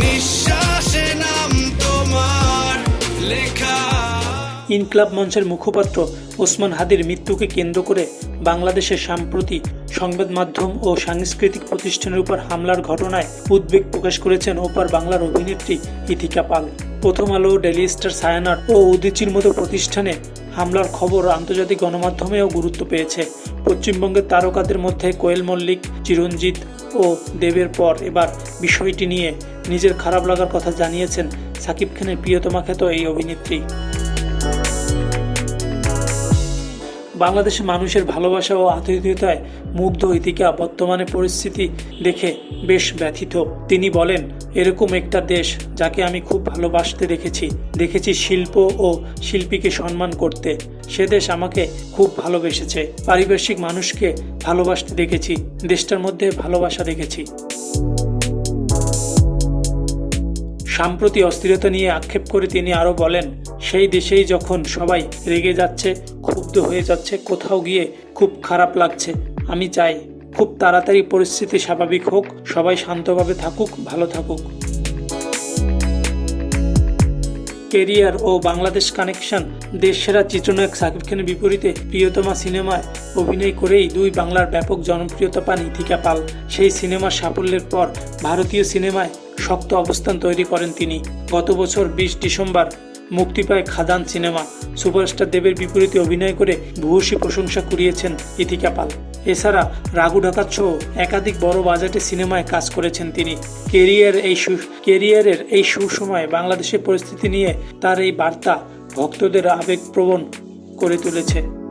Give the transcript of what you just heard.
নিঃশ্বাসে নাম তোমার লেখা। ইনকলাব মঞ্চের মুখপাত্র ওসমান হাদির মৃত্যুকে কেন্দ্র করে বাংলাদেশের সাম্প্রতি সংবাদ মাধ্যম ও সাংস্কৃতিক প্রতিষ্ঠানের উপর হামলার ঘটনায় উদ্বেগ প্রকাশ করেছেন ওপার বাংলার অভিনেত্রী ইথিকা পাল। প্রথম আলো ডেলি স্টার, সায়ানার ও উদিচির মতো প্রতিষ্ঠানে হামলার খবর আন্তর্জাতিক গণমাধ্যমেও গুরুত্ব পেয়েছে। পশ্চিমবঙ্গের তারকাদের মধ্যে কোয়েল মল্লিক, চিরঞ্জিত ও দেবের পর এবার বিষয়টি নিয়ে নিজের খারাপ লাগার কথা জানিয়েছেন সাকিব খানের প্রিয়তমা খ্যাত এই অভিনেত্রী। বাংলাদেশের মানুষের ভালোবাসা ও আতিথেয়তায় মুগ্ধ ইতিকা বর্তমানে পরিস্থিতি দেখে বেশ ব্যথিত। তিনি বলেন, এরকম একটা দেশ যাকে আমি খুব ভালোবাসতে দেখেছি দেখেছি শিল্প ও শিল্পীকে সম্মান করতে। সে দেশ আমাকে খুব ভালোবেসেছে। পারিপার্শ্বিক মানুষকে ভালোবাসতে দেখেছি, দেশটার মধ্যে ভালোবাসা দেখেছি। সাম্প্রতি অস্থিরতা নিয়ে আক্ষেপ করে তিনি আরও বলেন, সেই দেশেই যখন সবাই রেগে যাচ্ছে, ক্ষুব্ধ হয়ে যাচ্ছে, কোথাও গিয়ে খুব খারাপ লাগছে। আমি চাই খুব তাড়াতাড়ি পরিস্থিতি স্বাভাবিক হোক, সবাই শান্তভাবে থাকুক, ভালো থাকুক। কেরিয়ার ও বাংলাদেশ কানেকশন দেশসেরা চিত্রনায়ক সাকিব খানের বিপরীতে প্রিয়তমা সিনেমায় অভিনয় করেই দুই বাংলার ব্যাপক জনপ্রিয়তা পান ইথিকা পাল। সেই সিনেমার সাফল্যের পর ভারতীয় সিনেমায় শক্ত অবস্থান তৈরি করেন তিনি। গত বছর বিশ ডিসেম্বর মুক্তি পায় খাদান সিনেমা। সুপারস্টার দেবের বিপরীতে অভিনয় করে ভূয়সী প্রশংসা কুড়িয়েছেন ইথিকা পাল। এছাড়া রাগু ঢাকার সহ একাধিক বড় বাজেটের সিনেমায় কাজ করেছেন তিনি। কেরিয়ার এই কেরিয়ারের এই সুসময়ে বাংলাদেশের পরিস্থিতি নিয়ে তার এই বার্তা ভক্তদের আবেগপ্রবণ করে তুলেছে।